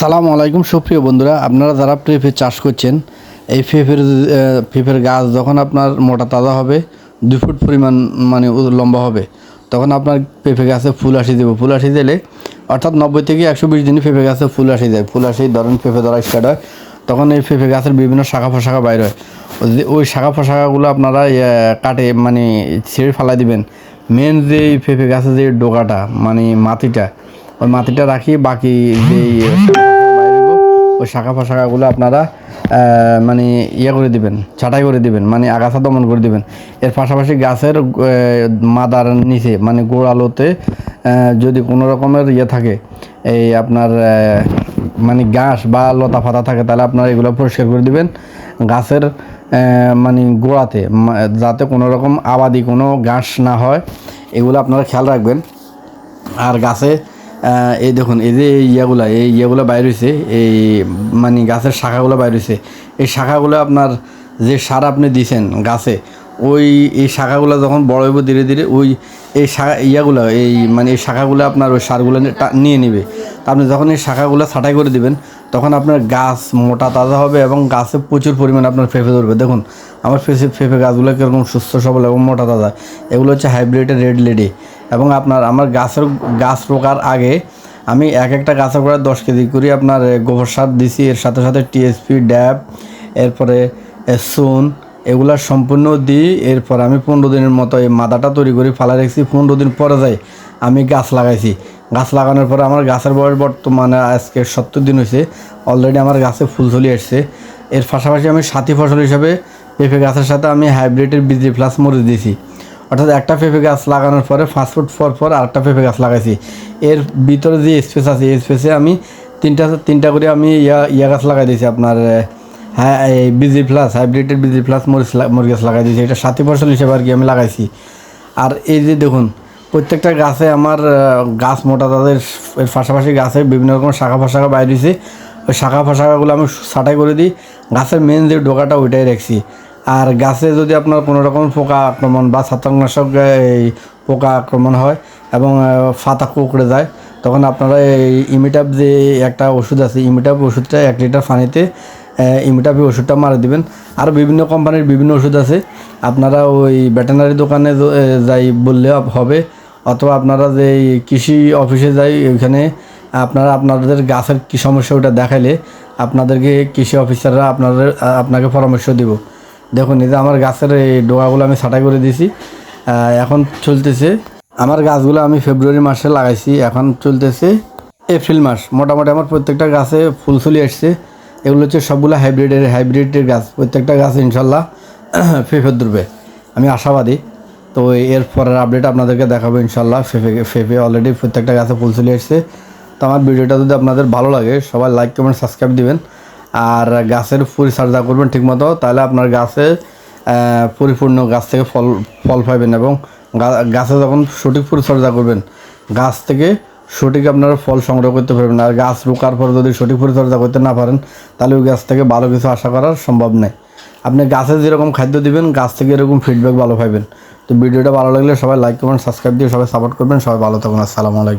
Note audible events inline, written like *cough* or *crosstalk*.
আসসালামু আলাইকুম। সুপ্রিয় বন্ধুরা আপনারা যারা পেঁপে চাষ করছেন এই পেঁপের পেঁপের গাছ যখন আপনার মোটা তাজা হবে দু ফুট পরিমাণ মানে লম্বা হবে তখন আপনার পেঁপে গাছে ফুল আসি দেবে। ফুল আসি দিলে অর্থাৎ নব্বই থেকে একশো বিশ দিনে পেঁপে গাছে ফুল আসি যায় ফুল আসি ধরেন পেঁপে ধরা স্টার্ট হয় তখন এই পেঁপে গাছের বিভিন্ন শাখা ফশাখা বাইর হয়। ওই শাখা ফশাখাগুলো আপনারা ইয়ে, কাটে মানে ছেড়ে ফালাই দিবেন। মেন যে এই পেঁপে গাছের যে ডোকাটা মানে মাটিটা ওই মাটিটা রাখি বাকি যে ওই শাখা ফাশাখাগুলো আপনারা মানে ইয়ে করে দিবেন, ছাঁটাই করে দিবেন মানে আগাছা দমন করে দিবেন। এর পাশাপাশি গাছের মাদার নিচে মানে গোড়ালোতে যদি কোনো রকমের ইয়ে থাকে, এই আপনার মানে ঘাস বা লতা ফাতা থাকে, তাহলে আপনারা এগুলো পরিষ্কার করে দিবেন। গাছের মানে গোড়াতে যাতে কোনো রকম আবাদি কোনো ঘাস না হয়, এগুলো আপনারা খেয়াল রাখবেন। আর গাছে এই দেখুন, এই যে ইয়াগুলা, এই ইয়াগুলো বাইর হয়েছে এই মানে গাছের শাখাগুলো বাইর হয়েছে এই শাখাগুলো আপনার যে সার আপনি দিছেন গাছে ওই এই শাখাগুলো যখন বড় হইব ধীরে ধীরে, ওই এই শাখা ইয়াগুলো, এই মানে এই শাখাগুলো আপনার ওই সারগুলো নিয়ে নেবে। আপনি যখন এই শাখাগুলো ছাঁটাই করে দিবেন, তখন আপনার গাছ মোটা তাজা হবে এবং গাছে প্রচুর পরিমাণে আপনার ফেঁপে ধরবে। দেখুন, আমার ফেসে ফেঁপে গাছগুলো কীরকম সুস্থ, সবল এবং মোটা তাজা। এগুলো হচ্ছে হাইব্রিডের রেড লেডি এবং আপনার, আমার গাছের গাছ রোকার আগে আমি এক একটা গাছের করে দশ কেজি করে আপনার গোবর সার দিছি। এর সাথে সাথে টিএসপি ড্যাব এরপরে সুন এগুলা সম্পূর্ণ দিই, এরপর আমি পনেরো দিনের মতো এই মাদাটা তৈরি করে ফালা রেখেছি, পনেরো দিন পরে যাই, আমি গাছ লাগাইছি। গাছ লাগানোর পরে আমার গাছের বয়স বর্তমানে আজকে সত্তর দিন হয়েছে অলরেডি আমার গাছে ফুল চলে আসছে। এর পাশাপাশি আমি সাথী ফসল হিসাবে পেঁপে গাছের সাথে আমি হাইব্রিডের বিজি প্লাস মরিচ দিয়েছি। অর্থাৎ একটা পেঁপে গাছ লাগানোর পরে ফাস্ট ফুড পর পর আরেকটা পেঁপে গাছ লাগাইছি। এর ভিতরে যে স্পেস আছে, এই স্পেসে আমি তিনটা তিনটা করে আমি ইয়া ইয়া গাছ লাগাই দিয়েছি আপনার হ্যাঁ বিজি প্লাস হাইব্রিডের বিজি প্লাস মরিচ লা- মরিচ গাছ লাগাই দিয়েছি। এটা সাথী ফসল হিসেবে আর কি আমি লাগাইছি। আর এই যে দেখুন, প্রত্যেকটা গাছে আমার গাছ মোটা তাদের এর পাশাপাশি গাছে বিভিন্ন রকম শাখা ফাশাখা হয়েছে ওই শাখা ফাশাখাগুলো আমি ছাঁটাই করে দিই। গাছের মেন যে ডোকাটা ওইটাই রাখছি। আর গাছে যদি আপনার কোনো রকম পোকা আক্রমণ বা ছত্রাকনাশক, এই পোকা আক্রমণ হয় এবং ফাতা কুকড়ে যায়, তখন আপনারা এই ইমিটাপ যে একটা ওষুধ আছে ইমিটাপ ওষুধটা এক লিটার পানিতে ইমিটাপি ওষুধটা মারা দিবেন। আর বিভিন্ন কোম্পানির বিভিন্ন ওষুধ আছে। আপনারা ওই ভেটেনারি দোকানে যাই বললে হবে। অথবা আপনারা যে কৃষি অফিসে যাই, ওইখানে আপনারা আপনাদের গাছের কী সমস্যা ওটা দেখাইলে আপনাদেরকে কৃষি অফিসাররা আপনাদের আপনাকে পরামর্শ দিব। দেখুন, এই যে আমার গাছের এই ডোকাগুলো আমি ছাঁটাই করে দিয়েছি। এখন চলতেছে। আমার গাছগুলো আমি ফেব্রুয়ারি মাসে লাগাইছি। এখন চলতেছে এপ্রিল মাস। মোটামুটি আমার প্রত্যেকটা গাছে ফুল চলে আসছে। এগুলো হচ্ছে সবগুলো হাইব্রিডের হাইব্রিডের গাছ, প্রত্যেকটা গাছ ইনশাল্লাহ *clears throat* ফেফে ধরবে। আমি আশাবাদী। তো এর পরের আপডেট আপনাদেরকে দেখাবো ইনশাল্লাহ। ফেফে ফেফে অলরেডি প্রত্যেকটা গাছে ফুল চলে এসছে। তো আমার ভিডিওটা যদি আপনাদের ভালো লাগে, সবাই লাইক কমেন্ট সাবস্ক্রাইব দিবেন। আর গাছের পরিচর্যা করবেন ঠিকমতো, তাহলে আপনার গাছে পরিপূর্ণ গাছ থেকে ফল ফল পাবেন এবং গাছে যখন সঠিক পরিচর্যা করবেন, গাছ থেকে সঠিক আপনারা ফল সংগ্রহ করতে পারবেন আর গাছ রোকার পর যদি সঠিক পরিচর্যা করতে না পারেন, তাহলে ওই গাছ থেকে ভালো কিছু আশা করার সম্ভব নেই। আপনি গাছে যেরকম খাদ্য দিবেন, গাছ থেকে এরকম ফিডব্যাক ভালো পাবেন তো ভিডিওটা ভালো লাগলে সবাই লাইক করবেন সাবস্ক্রাইব দিয়ে সবাই সাপোর্ট করবেন। সবাই ভালো থাকুন। আসসালামু আলাইকুম।